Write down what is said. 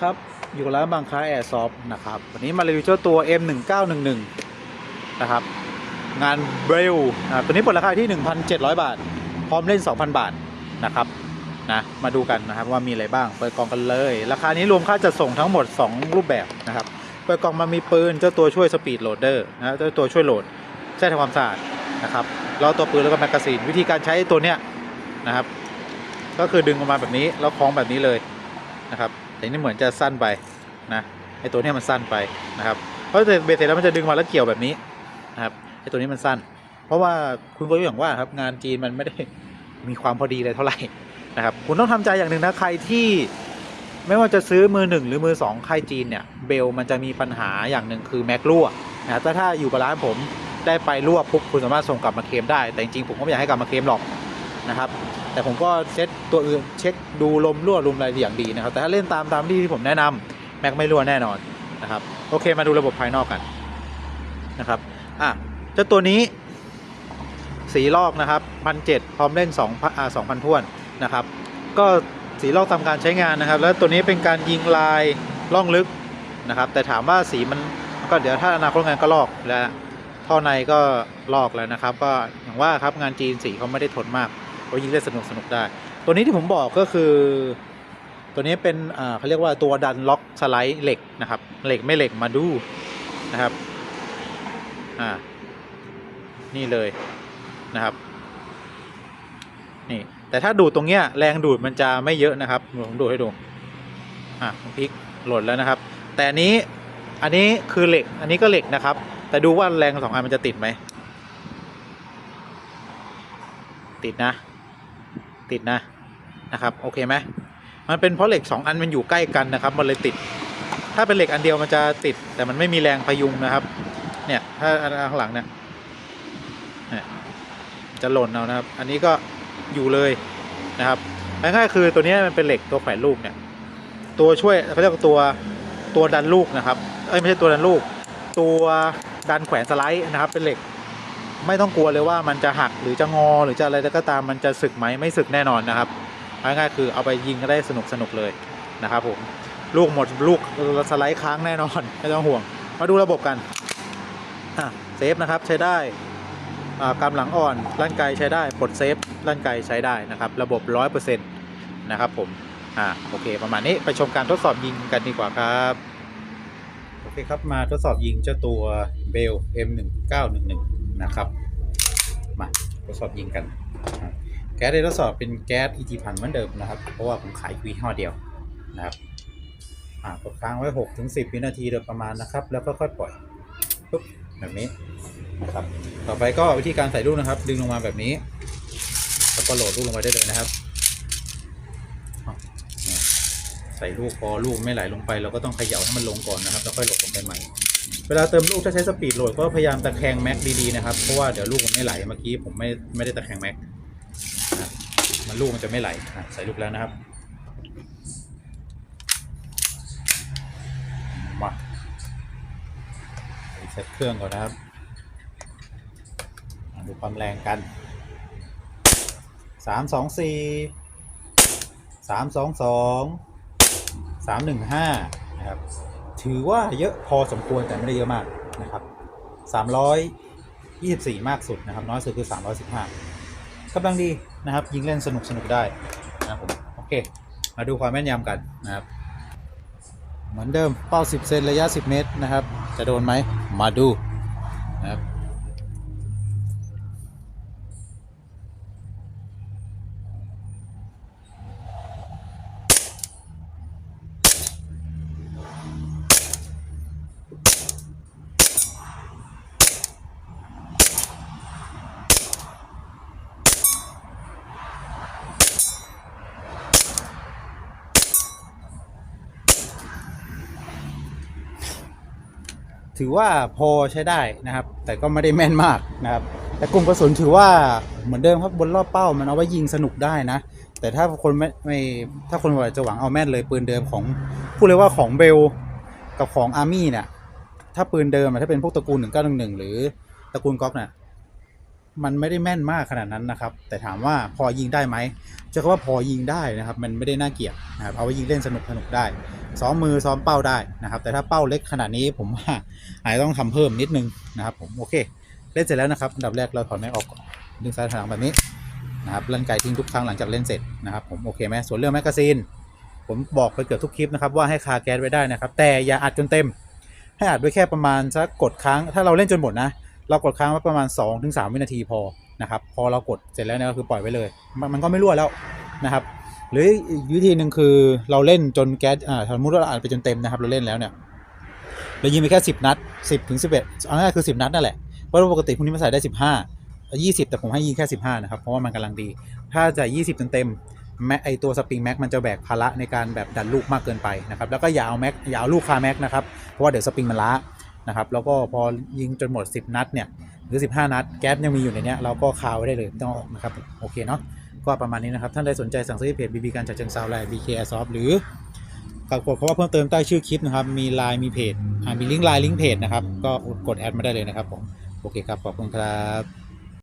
ครับ อยู่ร้านบางค้าแอร์ซอฟนะครับ วันนี้มารีวิวเจ้าตัว M1911 นะครับ งานเบลนะครับตัวนี้เปิดราคาที่ 1,700 บาท พร้อมเล่น 2,000 บาทนะครับนะมาดูกันนะครับว่ามีอะไรบ้างเปิดกล่องกันเลย ราคานี้รวมค่าจัดส่งทั้งหมด 2 รูปแบบนะครับเปิดกล่องมามีปืนเจ้าตัวช่วยสปีดโหลดเดอร์นะเจ้าตัวช่วยโหลดใช้ทำความสะอาดนะครับแล้วตัวปืนแล้วก็แมกกาซีนวิธีการใช้ตัวเนี้ยนะครับ ก็คือดึงออกมาแบบนี้แล้วคล้องแบบนี้เลยนะครับ แต่นี่เหมือนจะสั้นไปนะไอตัวนี้มันสั้นไปนะครับเพราะเบสเสร็จแล้วมันจะดึงมาแล้วเกี่ยวแบบนี้นะครับไอตัวนี้มันสั้น เพราะว่าคุณก็อย่างว่าครับงานจีนมันไม่ได้มีความพอดีเลยเท่าไหร่นะครับคุณต้องทำใจอย่างหนึ่งนะใครที่ไม่ว่าจะซื้อมือหนึ่งหรือมือสองค่ายจีนเนี่ยเบลมันจะมีปัญหาอย่างหนึ่งคือแม็กรั่วนะแต่ถ้าอยู่กับร้านผมได้ไปรั่วปุ๊บคุณสามารถส่งกลับมาเคลมได้แต่จริงๆผมก็ไม่อยากให้กลับมาเคลมหรอก นะครับ แต่ผมก็เช็ดตัวอื่นเช็คดูลมรั่วลมอะไรอย่างดีนะครับ แต่ถ้าเล่นตามตามที่ที่ผมแนะนำแม็กไม่รั่วแน่นอนนะครับ โอเคมาดูระบบภายนอกกันนะครับอะเจ้าตัวนี้สีลอกนะครับพันเจ็ดพร้อมเล่น2พันอ่าสองพันท้วนนะครับ ก็สีลอกตามการใช้งานนะครับ แล้วตัวนี้เป็นการยิงลายล่องลึกนะครับ แต่ถามว่าสีมันก็เดี๋ยวถ้าอนาคตงานก็ลอกแล้วท่อในก็ลอกแล้วนะครับ ก็อย่างว่าครับงานจีนสีเขาไม่ได้ทนมาก เขายิงได้สนุกสนุกได้ ตัวนี้ที่ผมบอกก็คือ ตัวนี้เป็นเขาเรียกว่าตัวดันล็อกสไลด์เหล็กนะครับ เหล็กไม่เหล็กมาดูนะครับอ่านี่เลยนะครับนี่แต่ถ้าดูดตรงเนี้ยแรงดูดมันจะไม่เยอะนะครับผมดูให้ดูอะผมพลิกหล่นแล้วนะครับ แต่อันนี้อันนี้คือเหล็กอันนี้ก็เหล็กนะครับ แต่ดูว่าแรงสองอันมันจะติดไหมติดนะ ติดนะนะครับโอเคไหมมันเป็นเพราะเหล็กสองอันมันอยู่ใกล้กันนะครับ มันเลยติด ถ้าเป็นเหล็กอันเดียวมันจะติด แต่มันไม่มีแรงพยุงนะครับ เนี่ยถ้าอันข้างหลังเนี่ยเนี่ยจะหล่นเอานะครับ อันนี้ก็อยู่เลยนะครับง่ายๆคือตัวนี้มันเป็นเหล็กตัวแขวนลูกเนี่ยตัวช่วยเขาเรียกว่าตัวตัวดันลูกนะครับเอ้ยไม่ใช่ตัวดันลูก ตัวดันแขวนสไลด์นะครับ เป็นเหล็ก ไม่ต้องกลัวเลยว่ามันจะหักหรือจะงอหรือจะอะไรก็ตามมันจะสึกไหมไม่สึกแน่นอนนะครับง่ายๆคือเอาไปยิงก็ได้สนุกสนุกเลยนะครับผมลูกหมดลูกสไลด์ค้างแน่นอนไม่ต้องห่วง มาดูระบบกันเซฟนะครับใช้ได้อ่ากำหลังอ่อนลั่นไกใช้ได้ปลดเซฟลั่นไกใช้ได้นะครับ ระบบ 100%นะครับผมอ่าโอเค ประมาณนี้ไปชมการทดสอบยิงกันดีกว่าครับโอเคครับมาทดสอบยิงเจ้าตัวเบล M1911 นะครับมาทดสอบยิงกัน แก๊สที่ทดสอบเป็นแก๊ส EG พันเหมือนเดิมนะครับ เพราะว่าผมขายยี่ห้อเดียวนะครับอ่ากดค้างไว้6ถึง10วินาทีโดยประมาณนะครับ แล้วก็ค่อยปล่อยปุ๊บแบบนี้นะครับต่อไปก็วิธีการใส่ลูกนะครับ ดึงลงมาแบบนี้ แล้วก็โหลดลูกลงไปได้เลยนะครับ ใส่ลูกพอลูกไม่ไหลลงไป เราก็ต้องเขย่าให้มันลงก่อนนะครับ แล้วค่อยโหลดลงไปใหม่ เวลาเติมลูกถ้าใช้สปีดโหลดก็พยายามตะแคงแม็กดีๆนะครับ เพราะว่าเดี๋ยวลูกมันไม่ไหลเมื่อกี้ผมไม่ไม่ได้ตะแคงแม็กนะครับมันลูกมันจะไม่ไหลใส่ลูกแล้วนะครับมาเซ็ตเครื่องก่อนนะครับดูความแรงกันสามสองสี่สามสองสองสามหนึ่งห้านะครับ ถือว่าเยอะพอสมควรแต่ไม่ได้เยอะมากนะครับสามร้อยยี่สิบสี่มากสุดนะครับ น้อยสุดคือสามร้อยสิบห้ากำลังดีนะครับ ยิงเล่นสนุกสนุกได้นะครับผมโอเค มาดูความแม่นยำกันนะครับ เหมือนเดิมเป้า 10 เซนระยะ 10 เมตรนะครับ จะโดนไหมมาดูนะครับ ถือว่าพอใช้ได้นะครับ แต่ก็ไม่ได้แม่นมากนะครับ แต่กลุ่มกระสุนถือว่าเหมือนเดิมครับบนรอบเป้ามันเอาไว้ยิงสนุกได้นะ แต่ถ้าคนไม่ไม่ถ้าคนว่าจะหวังเอาแม่นเลยปืนเดิมของพูดเลยว่าของเบลกับของอาร์มี่เนี่ยถ้าปืนเดิมถ้าเป็นพวกตระกูล 1911 หรือตระกูลก๊อกเนี่ย มันไม่ได้แม่นมากขนาดนั้นนะครับ แต่ถามว่าพอยิงได้ไหมจะก็ว่าพอยิงได้นะครับ มันไม่ได้น่าเกียดนะครับเอาไว้ยิงเล่นสนุกสนุกได้ซ้อมมือซ้อมเป้าได้นะครับ แต่ถ้าเป้าเล็กขนาดนี้ผมว่าอาจจะต้องทำเพิ่มนิดนึงนะครับ ผมโอเค เล่นเสร็จแล้วนะครับอันดับแรกเราถอดแม็กออกก่อนดึงซ้ายหลังแบบนี้นะครับลั่นไกทิ้งทุกครั้งหลังจากเล่นเสร็จนะครับ ผมโอเคไหมส่วนเรื่องแมกกาซีนผมบอกไปเกือบทุกคลิปนะครับว่าให้คาแก๊สไว้ได้นะครับ แต่อย่าอัดจนเต็ม ให้อัดไว้แค่ประมาณสักกดค้างถ้าเราเล่นจนหมดนะ เรากดค้างไว้ประมาณ 2-3 วินาทีพอนะครับพอเรากดเสร็จแล้วเนี่ยก็คือปล่อยไว้เลยมันมันก็ไม่รั่วแล้วนะครับ หรือวิธีหนึ่งคือเราเล่นจนแก๊สอ่าสมมติว่าเราอัดไปจนเต็มนะครับ เราเล่นแล้วเนี่ยเรายิงไปแค่ 10 นัด 10ถึง11เอาง่ายคือ 10 นัดนั่นแหละเพราะว่าปกติพวกนี้มันใส่ได้ 15 20 แต่ผมให้ยิงแค่ 15 นะครับ เพราะว่ามันกำลังดี ถ้าจะ 20 เต็มแม็กไอตัวสปริงแม็กมันจะแบกภาระในการแบบดันลูกมากเกินไปนะครับแล้วก็อย่าเอาแม็กอย่าเอาลูกคาแม็กนะครับเพราะว่าเดี๋ยวสปริงมันล้า นะครับแล้วก็พอยิงจนหมด 10 นัดเนี่ยหรือ 15 นัด แก๊สยังมีอยู่ในนี้เราก็คาวไว้ได้เลยไม่ต้องออกนะครับโอเคเนาะก็ประมาณนี้นะครับ ท่านใดสนใจสั่งซื้อที่เพจ BB การจัดเชิงซาวไลน์ BK Airsoft หรือกดคำว่าเพิ่มเติมใต้ชื่อคลิปนะครับ มีไลน์มีเพจมีลิงก์ไลน์ลิงก์เพจนะครับ ก็กดแอดมาได้เลยนะครับผม โอเคครับ ขอบคุณครับ